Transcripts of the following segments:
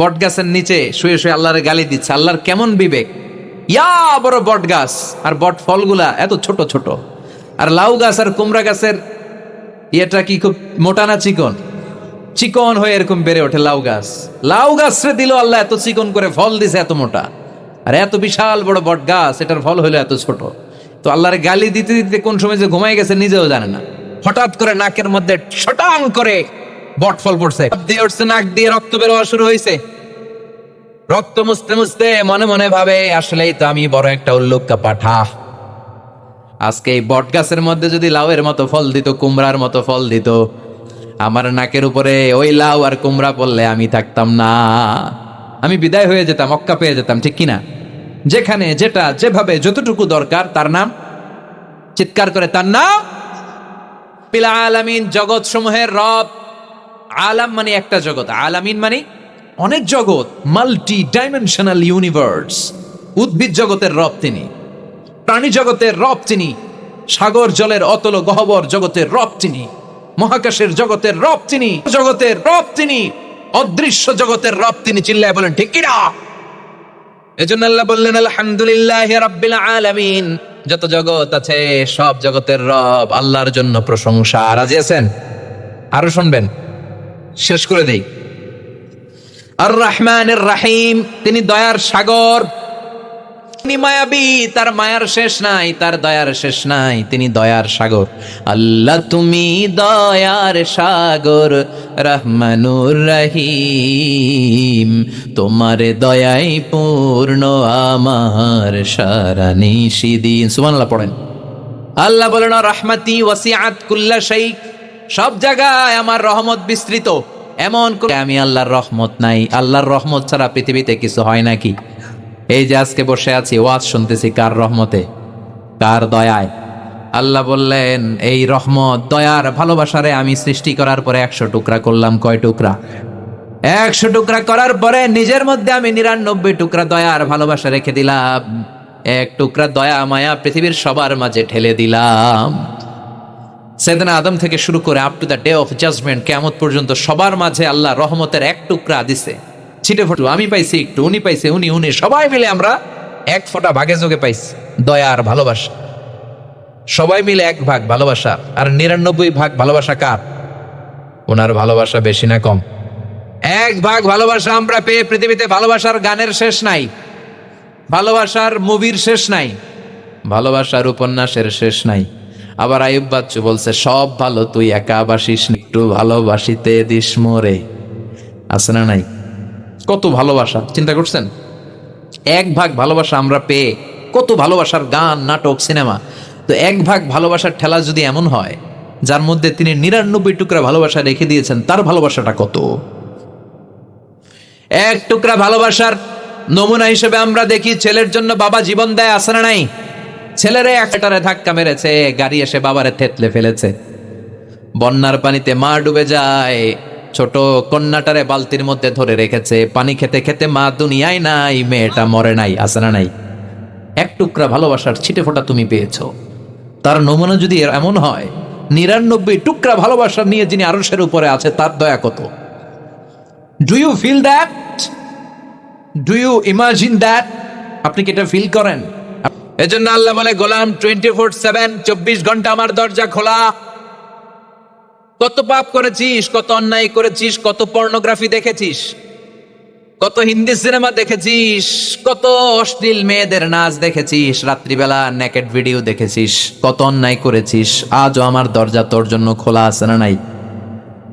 বট গাছের নিচে শুয়ে শুয়ে আল্লাহরে গালি দিচ্ছে। আল্লাহর কেমন বিবেক? ইয়া বড় বট গাছ আর বট ফলগুলা এত ছোট ছোট। আর লাউ গাছ আর কুমড়া গাছের ইয়েটা কি খুব মোটা না চিকন? চিকন হয়ে এরকম বেড়ে ওঠে লাউ গাছ। লাউ গাছ রে দিল আল্লাহ এত চিকন করে ফল দিছে এত মোটা। আর এত বিশাল বড় বট গাছ এটার ফল হলো এত ছোট। তো আল্লাহর গালি দিতে দিতে কোন সময় যে ঘুমাই গেছে নিজেও জানে না। হঠাৎ করে নাকের মধ্যে ছটাং করে বট ফল পড়ছে। উঠছে, নাক দিয়ে রক্ত বেরোয়া শুরু হয়েছে। রক্ত মুছতে মুছতে মনে মনে ভাবে, আসলেই তো আমি বড় একটা উল্লুক্কা পাঠা। আজকে এই বট গাছের মধ্যে যদি লাউয়ের মতো ফল দিত, কুমড়ার মতো ফল দিত, আমার নাকের উপরে ওই লাউ আর কুমড়া পড়লে আমি থাকতাম না। আমি বিদায় হয়ে যেতাম অক্কা পেয়ে যেতাম, ঠিক কিনা? যেখানে, যেটা, যেভাবে, যতটুকু দরকার, তার নাম চিৎকার করে, তার নাম পিলা আলামিন জগৎ সমূহের রব। আলাম মানে একটা জগৎ, আলামিন মানে অনেক জগৎ মাল্টি ডাইমেনশনাল ইউনিভার্স উদ্ভিদ জগতের রব তিনি। প্রাণী জগতের রব তিনি, সাগর জলের অতল গহবর জগতের রব তিনি, মহাকাশের জগতের রব তিনি, জগতের রব তিনি, অদৃশ্য জগতের রব তিনি চিল্লায় বলেন, ঠিক কিনা এজন্য আল্লাহ বললেন, আলহামদুলিল্লাহ রাব্বিল আলামিন। যত জগৎ আছে, সব জগতের রব আল্লাহর জন্য প্রশংসা। রাজি আছেন? আরও শুনবেন? শেষ করে দেই। আর রহমানের রাহিম তিনি দয়ার সাগর। তিনি মায়াবী, তার মায়ার শেষ নাই, তার দয়ার শেষ নাই, তিনি দয়ার সাগর। আল্লাহ, তুমি দয়ার সাগর রহমানুর রহিম তোমার দয়াই পূর্ণ, আমার সারা নিশিদিন। সুবহানাল্লাহ পড়েন। আল্লাহ বলেন রাহমাতি ওয়াসিআত কুল্লা শাই সব জায়গায় আমার রহমত বিস্তৃত। এমন করে আমি আল্লাহর রহমত নাই। আল্লাহর রহমত ছাড়া পৃথিবীতে কিছু হয় নাকি? এই যে আজকে বসে আছি, ওয়াজ শুনতেছি কার রহমতে? কার দয়ায়? আল্লাহ বললেন, এই রহমত, দয়ার ভালোবাসারে আমি সৃষ্টি করার পরে একশো টুকরা করলাম। কয় টুকরা? একশো টুকরা করার পরে নিজের মধ্যে আমি নিরানব্বই টুকরা দয়ার ভালোবাসা রেখে দিলাম। এক টুকরা দয়া মায়া পৃথিবীর সবার মাঝে ঠেলে দিলাম। সেদিন আদম থেকে শুরু করে up to the day of judgement কেমত পর্যন্ত সবার মাঝে আল্লাহ রহমতের এক টুকরা দিছে। ছিটে ফটো, আমি পাইছি একটু, উনি পাইছে, উনি উনি, সবাই মিলে আমরা এক ফোঁটা ভাগে যোগে পাইছি, দয়া আর ভালোবাসা। সবাই মিলে এক ভাগ, ভালোবাসা। আর নিরানব্বই ভাগ ভালোবাসা কার? ওনার ভালোবাসা বেশি না কম। এক ভাগ ভালোবাসা আমরা পেয়ে পৃথিবীতে ভালোবাসার গানের শেষ নাই। ভালোবাসার মুভির শেষ নাই। ভালোবাসার উপন্যাসের শেষ নাই। আবার আয়ুব বাচ্চু বলছে, সব ভালো, তুই একা বাসিস একটু ভালোবাসিতে দিস মোরে। আছে না নাই? কত ভালোবাসা, চিন্তা করছেন? এক ভাগ ভালোবাসা আমরা পেয়ে কত ভালোবাসার গান, নাটক, সিনেমা। তো এক ভাগ ভালোবাসার ঠেলা যদি এমন হয়, যার মধ্যে তিনি নিরানব্বই টুকরা ভালোবাসা রেখে দিয়েছেন, তার ভালোবাসাটা কত? এক টুকরা ভালোবাসার নমুনা হিসেবে আমরা দেখি, ছেলের জন্য বাবা জীবন দেয় আসে না নাই? ছেলেরে একটারে ধাক্কা মেরেছে, গাড়ি এসে বাবারে থেতলে ফেলেছে। বন্যার পানিতে মা ডুবে যায়, ছোট কন্যাটারে বালতির মধ্যে ধরে রেখেছে। পানি খেতে খেতে মা দুনিয়ায় নাই, মেয়েটা মরে নাই আসে না নাই। এক টুকরা ভালোবাসার ছিটে ফোঁটা তুমি পেয়েছ। তার নমুনা যদি এমন হয়, নিরানব্বই টুকরা ভালোবাসা নিয়ে যিনি আরসের উপরে আছে, তার দয়া কত? Do you feel that do you imagine that আপনি কি এটা ফিল করেন? এজন্য আল্লাহ বলে, গোলাম টোয়েন্টি ফোর সেভেন চব্বিশ ঘণ্টা আমার দরজা খোলা। কত পাপ করেছিস, কত অন্যায় করেছিস, কত পর্নোগ্রাফি দেখেছিস, কত হিন্দি সিনেমা দেখেছিস, কত অশ্লীল মেয়েদের নাচ দেখেছিস, রাত্রিবেলা নেকেট ভিডিও দেখেছিস, কত অন্যায় করেছিস, আজও আমার দরজা তোর জন্য খোলা আছে না নাই?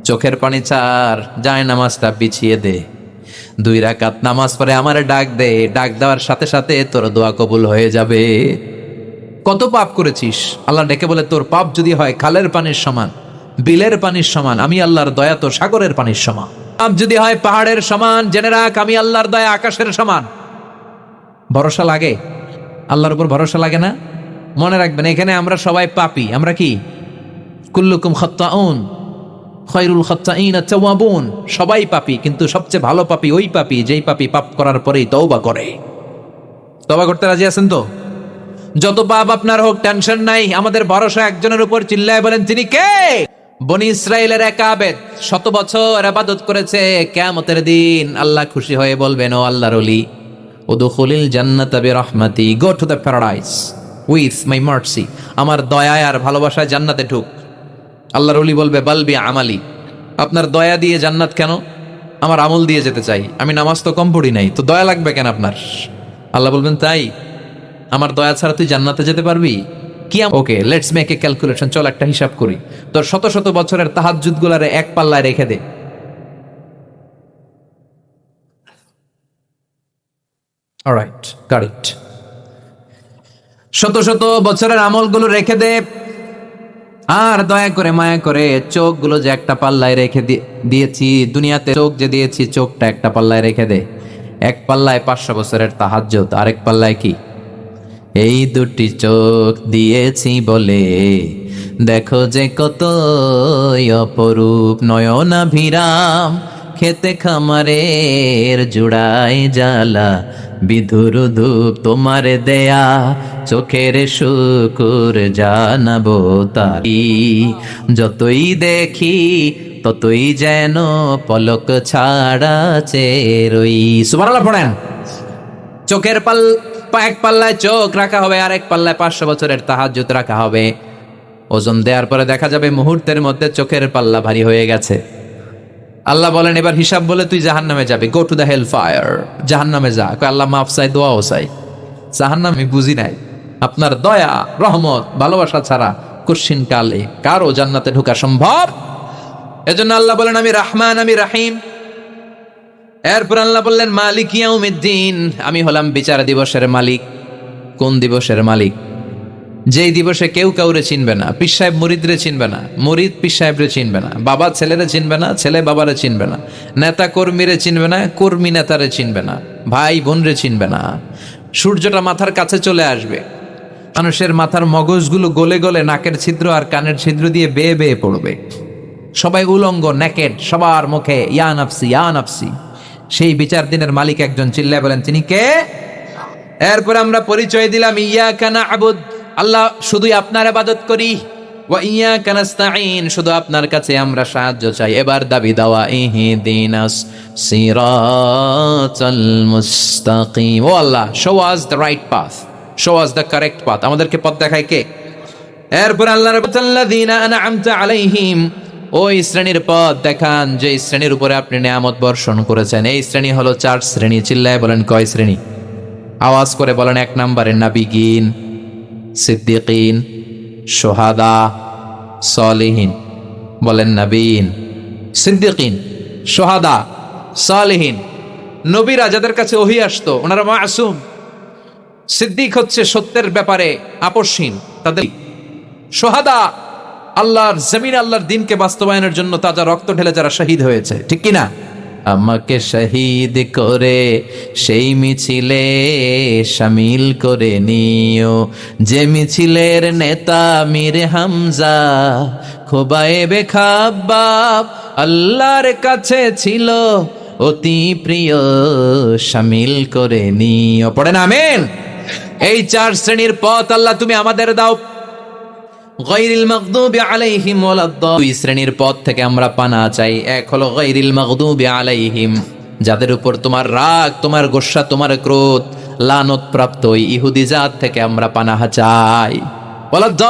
চোখের পানি চার যায় নামাজটা বিছিয়ে দে। দুই রাকাত নামাজ পরে আমার ডাক দে, ডাক দেওয়ার সাথে সাথে তোর দোয়া কবুল হয়ে যাবে। কত পাপ করেছিস? আল্লাহ ডেকে বলে, তোর পাপ যদি হয়, খালের পানির সমান, বিলের পানির সমান, আমি আল্লাহর দয়া তোর সাগরের পানির সমান। পাপ যদি হয়, পাহাড়ের সমান, জেনে রাখ, আমি আল্লাহর দয়া আকাশের সমান। ভরসা লাগে? আল্লাহর উপর ভরসা লাগে না? মনে রাখবেন, এখানে আমরা সবাই পাপি, আমরা কি? কুল্লুকুম খত্তাউন। খয়রুল সবাই পাপি, কিন্তু সবচেয়ে ভালো পাপি ওই পাপি, যেই পাপি পাপ করার পরেই তওবা করে। তওবা করতে রাজি আছেন তো? যত পাপ আপনার হোক টেনশন নাই। আমাদের ভরসা একজনের উপর চিল্লায় বলেন তিনি কে? বনি ইসরায়েলের এক আবেদ শত বছর আবাদত করেছে। কেয়ামতের দিন আল্লাহ খুশি হয়ে বলবেন, ও আল্লাহ আল্লাহর অলি উদুখুলিল জান্নাত বিরহমাতি, go to the paradise with my mercy আমার দয়ায় আর ভালোবাসায় জান্নাতে ঢুক। আল্লাহর অলি বলবে, বালবি আমালি। আপনার দয়া দিয়ে জান্নাত কেন? আমার আমল দিয়ে যেতে চাই। আমি নামাজ তো কম পড়ি নাই, তো দয়া লাগবে কেন আপনার? আল্লাহ বলবেন, তাই। আমার দয়া ছাড়া তুই জান্নাতে যেতে পারবি? কি okay let's make a calculation চল একটা হিসাব করি। তোর শত শত বছরের তাহাজুদ গুলারে এক পাল্লায় রেখে দে। শত শত বছরের আমলগুলো রেখে দে আর দয়া করে মায়া করে চোখগুলো যে একটা পাল্লায় রেখে দিয়েছি, দুনিয়াতে চোখ যে দিয়েছি, চোখটা একটা পাল্লায় রেখে দে। এক পাল্লায় পাঁচশো বছরের তাহাজ্জত আরেক পাল্লায় কি? এই দুটি চোখ দিয়েছি বলে। দেখো যে কত অপরূপ নয়না ভিরাম খেতে খামারের জুড়াই জ্বালা। বিধুর ধূপ তোমার দেয়া, চোখের শুকুর জানাব তারি। যতই দেখি, ততই যেন পলক ছাড়া চেরই সুবহানাল্লাহ পড়েন। চোখের পাল এক পাল্লায় চোখ রাখা হবে আর এক পাল্লায় পাঁচশো বছরের তাহাজ্জুদ রাখা হবে। ওজন দেওয়ার পরে দেখা যাবে মুহূর্তের মধ্যে চোখের পাল্লা ভারী হয়ে গেছে। আল্লাহ বলেন, এবার হিসাব বলে তুই জাহান নামে যাবি। Go to the hell fire জাহান নামে যা আল্লাহ মাফ চাই, দোয়াও চাই। জাহান আমি বুঝি নাই। আপনার দয়া, রহমত, ভালোবাসা ছাড়া কুশ্চিন কালে কারও জান্নাতে ঢোকা সম্ভব? এজন্য আল্লাহ বলেন, আমি রাহমান, আমি রাহিম। এরপর আল্লাহ বললেন, মালিক ইয়াউমিদ্দিন। আমি হলাম বিচার দিবসের মালিক। কোন দিবসের মালিক? যেই দিবসে কেউ কাউরে চিনবে না, পীর সাহেব মুরিদরে চিনবে না, মুরিদ পীর সাহেবরে চিনবে না, বাবা ছেলেরে চিনবে না, ছেলে বাবারে চিনবে না, নেতা কর্মীরে চিনবে না, কর্মী নেতারে চিনবে না, ভাই বোনরে চিনবে না। সূর্যটা মাথার কাছে চলে আসবে। মানুষের মাথার মগজগুলো গলে গলে নাকের ছিদ্র আর কানের ছিদ্র দিয়ে বেয়ে বেয়ে পড়বে। সবাই উলঙ্গ নেকেড সবার মুখে, ইয়া নাফসি ইয়া নাফসি। সেই বিচার দিনের মালিক একজন, চিল্লায় বলেন, তিনি কে? এরপর আমরা পরিচয় দিলাম ইয়া কানা আবুদ আল্লাহ, শুধুই আপনার আবাদত করি। ওয়া কানাস্তাইন শুধু আপনার কাছে আমরা সাহায্য চাই। এবার দাবি দাওয়া ইহি দিনাস সিরাতাল মুস্তাকিম। O Allah show us the right path show us the correct path আমাদেরকে পথ দেখায় কে? এরপর আল্লাহ রাব্বুল্লাযীনা আনআমতা আলাইহিম। ওই শ্রেণির পথ দেখান যে শ্রেণির উপরে আপনি নিয়ামত বর্ষণ করেছেন। এই শ্রেণি হলো চার শ্রেণি। চিল্লায় বলেন, কয় শ্রেণি? আওয়াজ করে বলেন, এক নম্বরে নাবিগিন। সিদ্দিকিন, সোহাদা, সলিহীন। বলেন নবীন, সিদ্দিকিন, সোহাদা, সলিহীন। নবীরা যাদের কাছে ওহি আসতো, ওনারা মাসুম। সিদ্দিক হচ্ছে সত্যের ব্যাপারে আপসহীন তাদের সোহাদা আল্লাহর, জমিন আল্লাহর দিনকে বাস্তবায়নের জন্য তাজা রক্ত ঢেলে যারা শহীদ হয়েছে, ঠিক কিনা? আমাকে শহীদ করে, সেই মিছিলে সামিল করে নিও। যে মিছিলের নেতা মীর হামজা, খোবায়ে খাবাব আল্লাহর কাছে ছিল, অতি প্রিয়, সামিল করে নিও। পড়েন আমেন? এই চার শ্রেণির পথ আল্লাহ তুমি আমাদের দাও। গায়রিল মাগদুবি আলাইহিম ওয়ালাদ দুই শ্রেণির পথ থেকে আমরা পানা চাই। এক হলো গায়রিল মাগদুবি আলাইহিম, যাদের উপর তোমার রাগ, তোমার গোসা, তোমার ক্রোধ, লানত প্রাপ্ত ওই ইহুদি জাত থেকে আমরা পানাহা চাই। ওয়ালাদ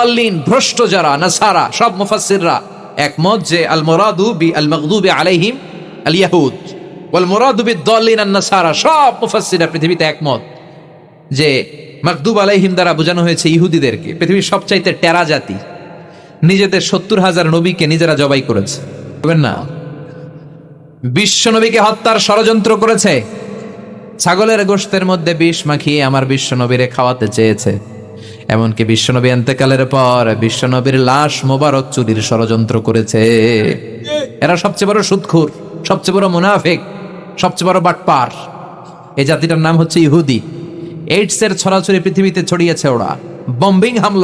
ভ্রষ্ট যারা, নাসারা, সব মুফাসসিররা, একমত যে আল মুরাদু বি আল মাগদুবি আলাইহিম আল ইয়াহুদ, ওয়াল মুরাদু বি দাল্লিন আন নাসারা সব মুফাসসিররা পৃথিবীতে একমত যে মাকদুব আলাইহিম দ্বারা বোঝানো হয়েছে ইহুদিদেরকে, পৃথিবীর সবচাইতে টেরা জাতি। নিজেদের সত্তর হাজার নবীকে নিজেরা জবাই করেছে। না। বিশ্ব নবীকে হত্যার ষড়যন্ত্র করেছে। ছাগলের গোশতের মধ্যে বিষ মাখিয়ে আমার বিশ্ব নবীরে খাওয়াতে চেয়েছে। এমনকি বিশ্বনবী এন্তেকালের পর বিশ্বনবীর লাশ মোবারক চুরির ষড়যন্ত্র করেছে। এরা সবচেয়ে বড় সুৎখুর, সবচেয়ে বড় মুনাফিক, সবচেয়ে বড় বাটপার। এই জাতিটার নাম হচ্ছে ইহুদি। এইডস এর ছড়াছড়ি পৃথিবীতে ছড়িয়েছে ওরা। বম্বিং হামলা।